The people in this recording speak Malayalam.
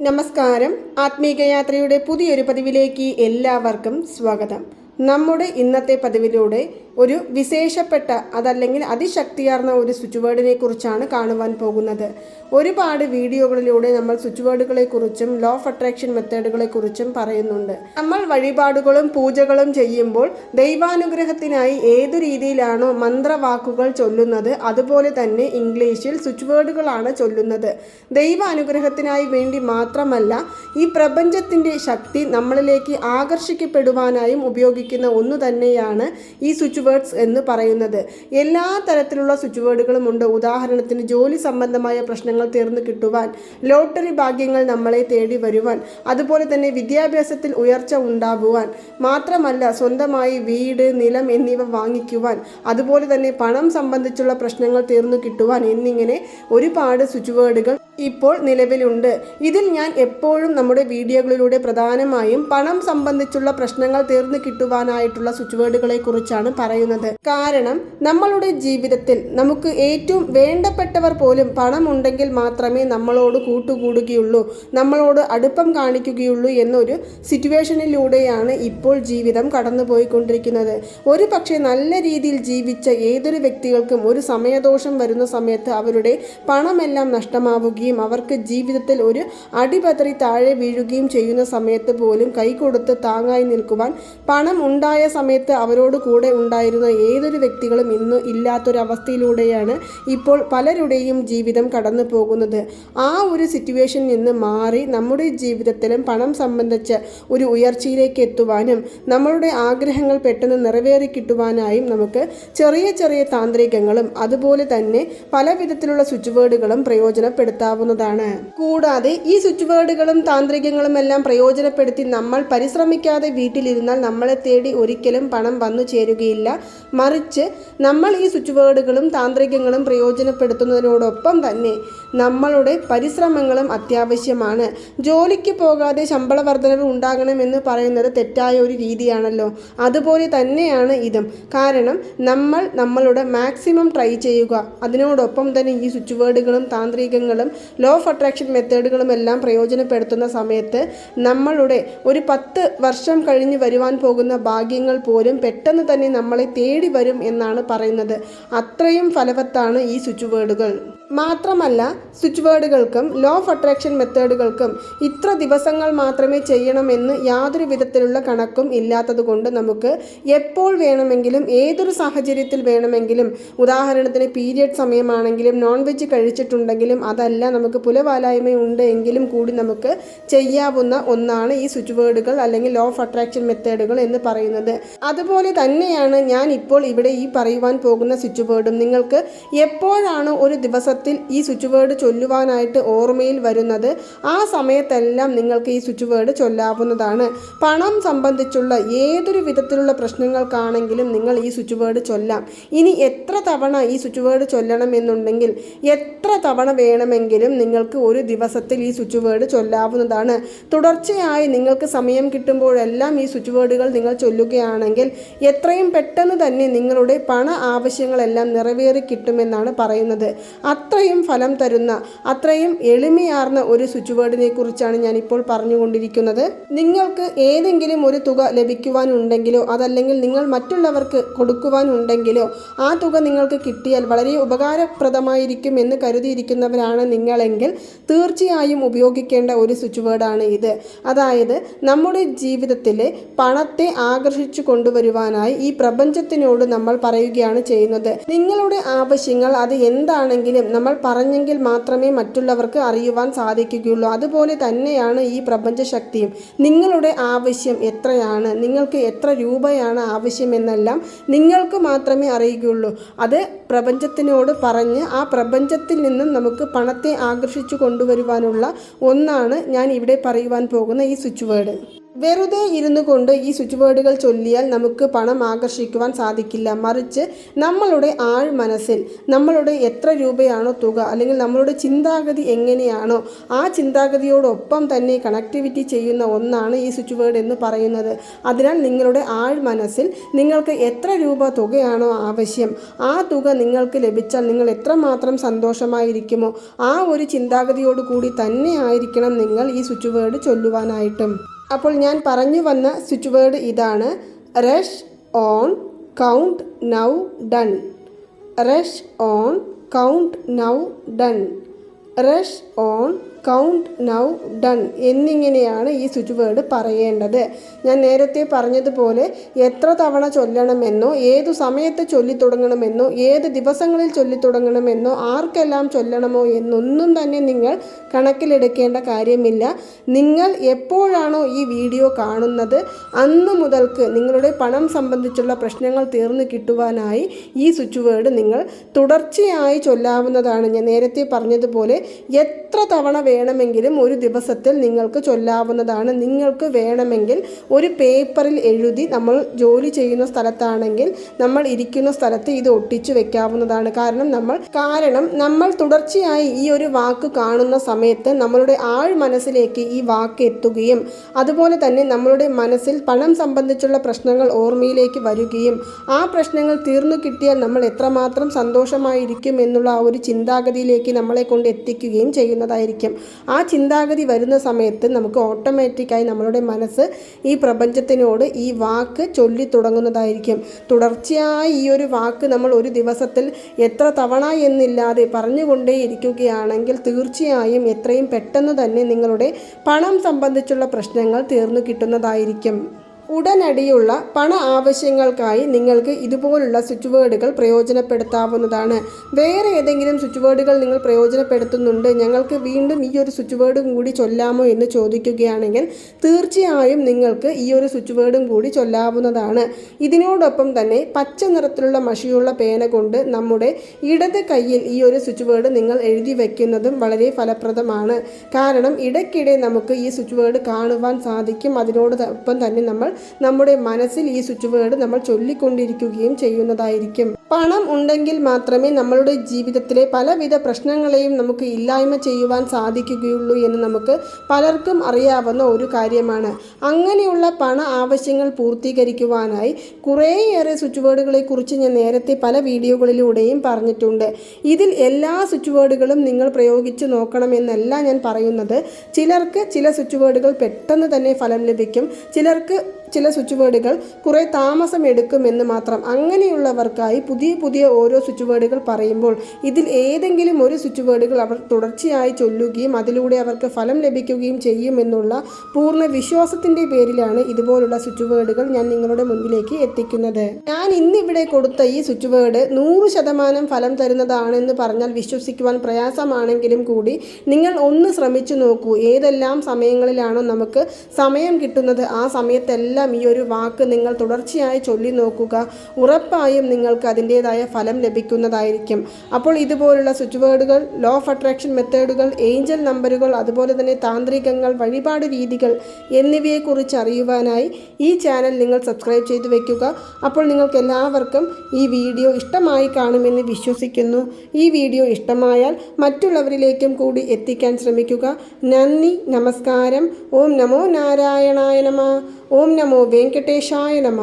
നമസ്കാരം. ആത്മീകയാത്രയുടെ പുതിയൊരു പതിവിലേക്ക് എല്ലാവർക്കും സ്വാഗതം. നമ്മുടെ ഇന്നത്തെ പതിവിലൂടെ ഒരു വിശേഷപ്പെട്ട അതല്ലെങ്കിൽ അതിശക്തിയാർന്ന ഒരു സ്വിച്ച് വേർഡിനെ കുറിച്ചാണ് കാണുവാൻ പോകുന്നത്. ഒരുപാട് വീഡിയോകളിലൂടെ നമ്മൾ സ്വിച്ച് വേർഡുകളെ കുറിച്ചും ലോ ഓഫ് അട്രാക്ഷൻ മെത്തേഡുകളെ കുറിച്ചും പറയുന്നുണ്ട്. നമ്മൾ വഴിപാടുകളും പൂജകളും ചെയ്യുമ്പോൾ ദൈവാനുഗ്രഹത്തിനായി ഏത് രീതിയിലാണോ മന്ത്രവാക്കുകൾ ചൊല്ലുന്നത് അതുപോലെ തന്നെ ഇംഗ്ലീഷിൽ സ്വിച്ച് വേർഡുകളാണ് ചൊല്ലുന്നത്. ദൈവാനുഗ്രഹത്തിനായി വേണ്ടി മാത്രമല്ല ഈ പ്രപഞ്ചത്തിന്റെ ശക്തി നമ്മളിലേക്ക് ആകർഷിക്കപ്പെടുവാനായും ഉപയോഗിക്കുന്ന ഒന്നു തന്നെയാണ് ഈ സ്വിച്ച് വേർഡ്സ് എന്ന് പറയുന്നത്. എല്ലാ തരത്തിലുള്ള സ്വിച്ച് വേർഡുകളും ഉണ്ട്. ഉദാഹരണത്തിന് ജോലി സംബന്ധമായ പ്രശ്നങ്ങൾ തീർന്നു കിട്ടുവാൻ ലോട്ടറി ഭാഗ്യങ്ങൾ നമ്മളെ തേടി വരുവാൻ അതുപോലെ തന്നെ വിദ്യാഭ്യാസത്തിൽ ഉയർച്ച ഉണ്ടാകുവാൻ മാത്രമല്ല സ്വന്തമായി വീട് നിലം എന്നിവ വാങ്ങിക്കുവാൻ അതുപോലെ തന്നെ പണം സംബന്ധിച്ചുള്ള പ്രശ്നങ്ങൾ തീർന്നു കിട്ടുവാൻ എന്നിങ്ങനെ ഒരുപാട് സ്വിച്ച് വേർഡുകൾ ഇപ്പോൾ നിലവിലുണ്ട്. ഇതിൽ ഞാൻ എപ്പോഴും നമ്മുടെ വീഡിയോകളിലൂടെ പ്രധാനമായും പണം സംബന്ധിച്ചുള്ള പ്രശ്നങ്ങൾ തീർന്നു കിട്ടുവാനായിട്ടുള്ള സ്വിച്ച് കുറിച്ചാണ് പറയുന്നത്. കാരണം നമ്മളുടെ ജീവിതത്തിൽ നമുക്ക് ഏറ്റവും വേണ്ടപ്പെട്ടവർ പോലും പണം ഉണ്ടെങ്കിൽ മാത്രമേ നമ്മളോട് കൂട്ടുകൂടുകയുള്ളൂ നമ്മളോട് അടുപ്പം കാണിക്കുകയുള്ളൂ എന്നൊരു സിറ്റുവേഷനിലൂടെയാണ് ഇപ്പോൾ ജീവിതം കടന്നുപോയിക്കൊണ്ടിരിക്കുന്നത്. ഒരു പക്ഷേ നല്ല രീതിയിൽ ജീവിച്ച ഏതൊരു വ്യക്തികൾക്കും ഒരു സമയദോഷം വരുന്ന സമയത്ത് അവരുടെ പണമെല്ലാം നഷ്ടമാവുകയും അവർക്ക് ജീവിതത്തിൽ ഒരു അടിപതറി താഴെ വീഴുകയും ചെയ്യുന്ന സമയത്ത് പോലും കൈ കൊടുത്ത് താങ്ങായി നിൽക്കുവാൻ പണം ഉണ്ടായ സമയത്ത് അവരോട് കൂടെ ഉണ്ടായിരുന്ന ഏതൊരു വ്യക്തികളും ഇന്ന് ഇല്ലാത്തൊരവസ്ഥയിലൂടെയാണ് ഇപ്പോൾ പലരുടെയും ജീവിതം കടന്നു പോകുന്നത്. ആ ഒരു സിറ്റുവേഷനിൽ നിന്ന് മാറി നമ്മുടെ ജീവിതത്തിലും പണം സംബന്ധിച്ച് ഒരു ഉയർച്ചയിലേക്ക് എത്തുവാനും നമ്മളുടെ ആഗ്രഹങ്ങൾ പെട്ടെന്ന് നിറവേറി കിട്ടുവാനായും നമുക്ക് ചെറിയ ചെറിയ താന്ത്രികങ്ങളും അതുപോലെ തന്നെ പല വിധത്തിലുള്ള സ്വിച്ച് വേർഡുകളും പ്രയോജനപ്പെടുത്താവുന്നതാണ് കൂടാതെ ഈ സ്വിച്ച് വേർഡുകളും താന്ത്രികങ്ങളും എല്ലാം പ്രയോജനപ്പെടുത്തി നമ്മൾ പരിശ്രമിക്കാതെ വീട്ടിലിരുന്നാൽ നമ്മളെ തേടി ഒരിക്കലും പണം വന്നു ചേരുകയില്ല. മറിച്ച് നമ്മൾ ഈ സ്വിച്ച് വേർഡുകളും താന്ത്രികങ്ങളും പ്രയോജനപ്പെടുത്തുന്നതിനോടൊപ്പം തന്നെ നമ്മളുടെ പരിശ്രമങ്ങളും അത്യാവശ്യമാണ്. ജോലിക്ക് പോകാതെ ശമ്പള വർധനവ് ഉണ്ടാകണമെന്ന് പറയുന്നത് തെറ്റായ ഒരു രീതിയാണല്ലോ. അതുപോലെ തന്നെയാണ് ഇതും. കാരണം നമ്മൾ നമ്മളുടെ മാക്സിമം ട്രൈ ചെയ്യുക. അതിനോടൊപ്പം തന്നെ ഈ സ്വിച്ച് വേർഡുകളും താന്ത്രികങ്ങളും ലോ ഓഫ് അട്രാക്ഷൻ മെത്തേഡുകളും എല്ലാം പ്രയോജനപ്പെടുത്തുന്ന സമയത്ത് നമ്മളുടെ ഒരു പത്ത് വർഷം കഴിഞ്ഞ് വരുവാൻ പോകുന്ന ഭാഗ്യങ്ങൾ പോലും പെട്ടെന്ന് തന്നെ നമ്മളെ തേടി വരും എന്നാണ് പറയുന്നത്. അത്രയും ഫലവത്താണ് ഈ സ്വിച്ച് വേർഡുകൾ. മാത്രമല്ല സ്വിച്ച് വേർഡുകൾക്കും ലോ ഓഫ് അട്രാക്ഷൻ മെത്തേഡുകൾക്കും ഇത്ര ദിവസങ്ങൾ മാത്രമേ ചെയ്യണമെന്ന് യാതൊരു വിധത്തിലുള്ള കണക്കും ഇല്ലാത്തതുകൊണ്ട് നമുക്ക് എപ്പോൾ വേണമെങ്കിലും ഏതൊരു സാഹചര്യത്തിൽ വേണമെങ്കിലും ഉദാഹരണത്തിന് പീരിയഡ് സമയമാണെങ്കിലും നോൺ വെജ് കഴിച്ചിട്ടുണ്ടെങ്കിലും അതല്ല നമുക്ക് പുലവാലായ്മ ഉണ്ട് എങ്കിലും കൂടി നമുക്ക് ചെയ്യാവുന്ന ഒന്നാണ് ഈ സ്വിച്ച് വേർഡുകൾ അല്ലെങ്കിൽ ലോ ഓഫ് അട്രാക്ഷൻ മെത്തേഡുകൾ എന്ന് പറയുന്നത്. അതുപോലെ തന്നെയാണ് ഞാൻ ഇപ്പോൾ ഇവിടെ ഈ പറയുവാൻ പോകുന്ന സ്വിച്ച് വേർഡും. നിങ്ങൾക്ക് എപ്പോഴാണ് ഒരു ദിവസത്തിൽ ഈ സ്വിച്ച് വേർഡ് ചൊല്ലുവാനായിട്ട് ഓർമ്മയിൽ വരുന്നത് ആ സമയത്തെല്ലാം നിങ്ങൾക്ക് ഈ സ്വിച്ച് വേർഡ് ചൊല്ലാവുന്നതാണ്. പണം സംബന്ധിച്ചുള്ള ഏതൊരു വിധത്തിലുള്ള പ്രശ്നങ്ങൾക്കാണെങ്കിലും നിങ്ങൾ ഈ സ്വിച്ച് വേർഡ് ചൊല്ലാം. ഇനി എത്ര തവണ ഈ സ്വിച്ച് വേർഡ് ചൊല്ലണം എന്നുണ്ടെങ്കിൽ എത്ര തവണ വേണമെങ്കിലും നിങ്ങൾക്ക് ഒരു ദിവസത്തിൽ ഈ സ്വിച്ച് വേർഡ് ചൊല്ലാവുന്നതാണ്. തുടർച്ചയായി നിങ്ങൾക്ക് സമയം കിട്ടുമ്പോഴെല്ലാം ഈ സ്വിച്ച് വേർഡുകൾ നിങ്ങൾ ചൊല്ലുകയാണെങ്കിൽ എത്രയും പെട്ടെന്ന് തന്നെ നിങ്ങളുടെ പണ ആവശ്യങ്ങളെല്ലാം നിറവേറി കിട്ടുമെന്നാണ് പറയുന്നത്. അത്രയും ഫലം തരുന്ന അത്രയും എളിമയാർന്ന ഒരു സ്വിച്ച് വേർഡിനെ കുറിച്ചാണ് ഞാനിപ്പോൾ പറഞ്ഞുകൊണ്ടിരിക്കുന്നത്. നിങ്ങൾക്ക് ഏതെങ്കിലും ഒരു തുക ലഭിക്കുവാനുണ്ടെങ്കിലോ അതല്ലെങ്കിൽ നിങ്ങൾ മറ്റുള്ളവർക്ക് കൊടുക്കുവാനുണ്ടെങ്കിലോ ആ തുക നിങ്ങൾക്ക് കിട്ടിയാൽ വളരെ ഉപകാരപ്രദമായിരിക്കും എന്ന് കരുതിയിരിക്കുന്നവരാണ് നിങ്ങളെങ്കിൽ തീർച്ചയായും ഉപയോഗിക്കേണ്ട ഒരു സ്വിച്ച് വേർഡാണ് ഇത്. അതായത് നമ്മുടെ ജീവിതത്തിലെ പണത്തെ ആകർഷിച്ചു കൊണ്ടുവരുവാനായി ഈ പ്രപഞ്ചത്തിനോട് നമ്മൾ പറയുകയാണ് ചെയ്യുന്നത്. നിങ്ങളുടെ ആവശ്യങ്ങൾ അത് എന്താണെങ്കിലും നമ്മൾ പറഞ്ഞെങ്കിൽ മാത്രമേ മറ്റുള്ളവർക്ക് അറിയുവാൻ സാധിക്കുകയുള്ളൂ. അതുപോലെ തന്നെയാണ് ഈ പ്രപഞ്ചശക്തിയും. നിങ്ങളുടെ ആവശ്യം എത്രയാണ്? നിങ്ങൾക്ക് എത്ര രൂപയാണ് ആവശ്യമെന്നെല്ലാം നിങ്ങൾക്ക് മാത്രമേ അറിയുകയുള്ളൂ. അത് പ്രപഞ്ചത്തിനോട് പറഞ്ഞ് ആ പ്രപഞ്ചത്തിൽ നിന്നും നമുക്ക് പണത്തെ ആകർഷിച്ചു കൊണ്ടുവരുവാനുള്ള ഒന്നാണ് ഞാൻ ഇവിടെ പറയുവാൻ പോകുന്ന ഈ സ്വിച്ച് വേർഡ്. വെറുതെ ഇരുന്നു കൊണ്ട് ഈ സ്വിച്ച് ബോർഡുകൾ ചൊല്ലിയാൽ നമുക്ക് പണം ആകർഷിക്കുവാൻ സാധിക്കില്ല. മറിച്ച് നമ്മളുടെ ആൾ മനസ്സിൽ നമ്മളുടെ എത്ര രൂപയാണോ തുക അല്ലെങ്കിൽ നമ്മളുടെ ചിന്താഗതി എങ്ങനെയാണോ ആ ചിന്താഗതിയോടൊപ്പം തന്നെ കണക്ടിവിറ്റി ചെയ്യുന്ന ഒന്നാണ് ഈ സ്വിച്ച് ബോർഡ് എന്ന് പറയുന്നത്. അതിനാൽ നിങ്ങളുടെ ആൾ മനസ്സിൽ നിങ്ങൾക്ക് എത്ര രൂപ തുകയാണോ ആവശ്യം ആ തുക നിങ്ങൾക്ക് ലഭിച്ചാൽ നിങ്ങൾ എത്രമാത്രം സന്തോഷമായിരിക്കുമോ ആ ഒരു ചിന്താഗതിയോട് കൂടി തന്നെ ആയിരിക്കണം നിങ്ങൾ ഈ സ്വിച്ച് വേർഡ് ചൊല്ലുവാനായിട്ടും. അപ്പോൾ ഞാൻ പറഞ്ഞു വന്ന സ്വിച്ച് വേർഡ് ഇതാണ്. Rush on count now done rush on count now done rush on count now done എന്നിങ്ങനെയാണ് ഈ സ്വിച്ച് വേർഡ് പറയേണ്ടത്. ഞാൻ നേരത്തെ പറഞ്ഞതുപോലെ എത്ര തവണ ചൊല്ലണമെന്നോ ഏതു സമയത്ത് ചൊല്ലിത്തുടങ്ങണമെന്നോ ഏത് ദിവസങ്ങളിൽ ചൊല്ലിത്തുടങ്ങണമെന്നോ ആർക്കെല്ലാം ചൊല്ലണമോ എന്നൊന്നും തന്നെ നിങ്ങൾ കണക്കിലെടുക്കേണ്ട കാര്യമില്ല. നിങ്ങൾ എപ്പോഴാണോ ഈ വീഡിയോ കാണുന്നത് അന്ന് മുതൽക്ക് നിങ്ങളുടെ പണം സംബന്ധിച്ചുള്ള പ്രശ്നങ്ങൾ തീർന്നു കിട്ടുവാനായി ഈ സ്വിച്ച് വേർഡ് നിങ്ങൾ തുടർച്ചയായി ചൊല്ലാവുന്നതാണ്. ഞാൻ നേരത്തെ പറഞ്ഞതുപോലെ എത്ര തവണ വേണമെങ്കിലും ഒരു ദിവസത്തിൽ നിങ്ങൾക്ക് ചൊല്ലാവുന്നതാണ്. നിങ്ങൾക്ക് വേണമെങ്കിൽ ഒരു പേപ്പറിൽ എഴുതി നമ്മൾ ജോലി ചെയ്യുന്ന സ്ഥലത്താണെങ്കിൽ നമ്മൾ ഇരിക്കുന്ന സ്ഥലത്ത് ഇത് ഒട്ടിച്ചു വെക്കാവുന്നതാണ്. കാരണം നമ്മൾ കാരണം നമ്മൾ തുടർച്ചയായി ഈ ഒരു വാക്ക് കാണുന്ന സമയത്ത് നമ്മളുടെ ആൾ മനസ്സിലേക്ക് ഈ വാക്ക് എത്തുകയും അതുപോലെ തന്നെ നമ്മളുടെ മനസ്സിൽ പണം സംബന്ധിച്ചുള്ള പ്രശ്നങ്ങൾ ഓർമ്മയിലേക്ക് വരികയും ആ പ്രശ്നങ്ങൾ തീർന്നു കിട്ടിയാൽ നമ്മൾ എത്രമാത്രം സന്തോഷമായിരിക്കും എന്നുള്ള ആ ഒരു ചിന്താഗതിയിലേക്ക് നമ്മളെ കൊണ്ട് എത്തിക്കുകയും ചെയ്യുന്നതായിരിക്കും. ആ ചിന്താഗതി വരുന്ന സമയത്ത് നമുക്ക് ഓട്ടോമാറ്റിക്കായി നമ്മളുടെ മനസ്സ് ഈ പ്രപഞ്ചത്തിനോട് ഈ വാക്ക് ചൊല്ലി തുടങ്ങുന്നതായിരിക്കും. തുടർച്ചയായി ഈ ഒരു വാക്ക് നമ്മൾ ഒരു ദിവസത്തിൽ എത്ര തവണ എന്നില്ലാതെ പറഞ്ഞുകൊണ്ടേ ഇരിക്കുകയാണെങ്കിൽ തീർച്ചയായും എത്രയും പെട്ടെന്ന് തന്നെ നിങ്ങളുടെ പണം സംബന്ധിച്ചുള്ള പ്രശ്നങ്ങൾ തീർന്നു കിട്ടുന്നതായിരിക്കും. ഉടനടിയുള്ള പണ ആവശ്യങ്ങൾക്കായി നിങ്ങൾക്ക് ഇതുപോലുള്ള സ്വിച്ച് വേർഡുകൾ പ്രയോജനപ്പെടുത്താവുന്നതാണ്. വേറെ ഏതെങ്കിലും സ്വിച്ച് വേർഡുകൾ നിങ്ങൾ പ്രയോജനപ്പെടുത്തുന്നുണ്ട്. ഞങ്ങൾക്ക് വീണ്ടും ഈ ഒരു സ്വിച്ച് വേർഡും കൂടി ചൊല്ലാമോ എന്ന് ചോദിക്കുകയാണെങ്കിൽ തീർച്ചയായും നിങ്ങൾക്ക് ഈ ഒരു സ്വിച്ച് വേർഡും കൂടി ചൊല്ലാവുന്നതാണ്. ഇതിനോടൊപ്പം തന്നെ പച്ച നിറത്തിലുള്ള മഷിയുള്ള പേന കൊണ്ട് നമ്മുടെ ഇടത് കയ്യിൽ ഈ ഒരു സ്വിച്ച് വേർഡ് നിങ്ങൾ എഴുതി വയ്ക്കുന്നതും വളരെ ഫലപ്രദമാണ്. കാരണം ഇടയ്ക്കിടെ നമുക്ക് ഈ സ്വിച്ച് വേർഡ് കാണുവാൻ സാധിക്കും. അതിനോടൊപ്പം തന്നെ നമ്മൾ നമ്മുടെ മനസ്സിൽ ഈ സ്വിച്ച് വേർഡ് നമ്മൾ ചൊല്ലിക്കൊണ്ടിരിക്കുകയും ചെയ്യുന്നതായിരിക്കും. പണം ഉണ്ടെങ്കിൽ മാത്രമേ നമ്മളുടെ ജീവിതത്തിലെ പലവിധ പ്രശ്നങ്ങളെയും നമുക്ക് ഇല്ലായ്മ ചെയ്യുവാൻ സാധിക്കുകയുള്ളൂ എന്ന് നമുക്ക് പലർക്കും അറിയാവുന്ന ഒരു കാര്യമാണ്. അങ്ങനെയുള്ള പണ ആവശ്യങ്ങൾ പൂർത്തീകരിക്കുവാനായി കുറേയേറെ സ്വിച്ച് വേർഡുകളെ കുറിച്ച് ഞാൻ നേരത്തെ പല വീഡിയോകളിലൂടെയും പറഞ്ഞിട്ടുണ്ട്. ഇതിൽ എല്ലാ സ്വിച്ച് വേർഡുകളും നിങ്ങൾ പ്രയോഗിച്ച് നോക്കണമെന്നല്ല ഞാൻ പറയുന്നത്. ചിലർക്ക് ചില സ്വിച്ച് വേർഡുകൾ പെട്ടെന്ന് തന്നെ ഫലം ലഭിക്കും. ചിലർക്ക് ചില സ്വിച്ച് വേർഡുകൾ കുറേ താമസം എടുക്കുമെന്ന് മാത്രം. അങ്ങനെയുള്ളവർക്കായി പുതിയ പുതിയ ഓരോ സ്വിച്ച് വേർഡുകൾ പറയുമ്പോൾ ഇതിൽ ഏതെങ്കിലും ഒരു സ്വിച്ച് വേർഡുകൾ അവർ തുടർച്ചയായി ചൊല്ലുകയും അതിലൂടെ അവർക്ക് ഫലം ലഭിക്കുകയും ചെയ്യുമെന്നുള്ള പൂർണ വിശ്വാസത്തിന്റെ പേരിലാണ് ഇതുപോലുള്ള സ്വിച്ച് വേർഡുകൾ ഞാൻ നിങ്ങളുടെ മുൻപിലേക്ക് എത്തിക്കുന്നത്. ഞാൻ ഇന്നിവിടെ കൊടുത്ത ഈ സ്വിച്ച് വേർഡ് നൂറ് ശതമാനം ഫലം തരുന്നതാണെന്ന് പറഞ്ഞാൽ വിശ്വസിക്കുവാൻ പ്രയാസമാണെങ്കിലും കൂടി നിങ്ങൾ ഒന്ന് ശ്രമിച്ചു നോക്കൂ. ഏതെല്ലാം സമയങ്ങളിലാണോ നമുക്ക് സമയം കിട്ടുന്നത് ആ സമയത്തെല്ലാം ഈ ഒരു വാക്ക് നിങ്ങൾ തുടർച്ചയായി ചൊല്ലി നോക്കുക. ഉറപ്പായും നിങ്ങൾക്ക് അതിന്റെതായ ഫലം ലഭിക്കുന്നതായിരിക്കും. അപ്പോൾ ഇതുപോലുള്ള സ്വിച്ച് വേർഡുകൾ ലോ ഓഫ് അട്രാക്ഷൻ മെത്തേഡുകൾ ഏഞ്ചൽ നമ്പറുകൾ അതുപോലെ തന്നെ താന്ത്രികങ്ങൾ വഴിപാട് രീതികൾ എന്നിവയെക്കുറിച്ച് അറിയുവാനായി ഈ ചാനൽ നിങ്ങൾ സബ്സ്ക്രൈബ് ചെയ്തു വയ്ക്കുക അപ്പോൾ നിങ്ങൾക്ക് എല്ലാവർക്കും ഈ വീഡിയോ ഇഷ്ടമായി കാണുമെന്ന് വിശ്വസിക്കുന്നു. ഈ വീഡിയോ ഇഷ്ടമായാൽ മറ്റുള്ളവരിലേക്കും കൂടി എത്തിക്കാൻ ശ്രമിക്കുക. നന്ദി നമസ്കാരം. ഓം നമോ നാരായണായ നമ. ഓം നമോ വെങ്കടേശായ നമ.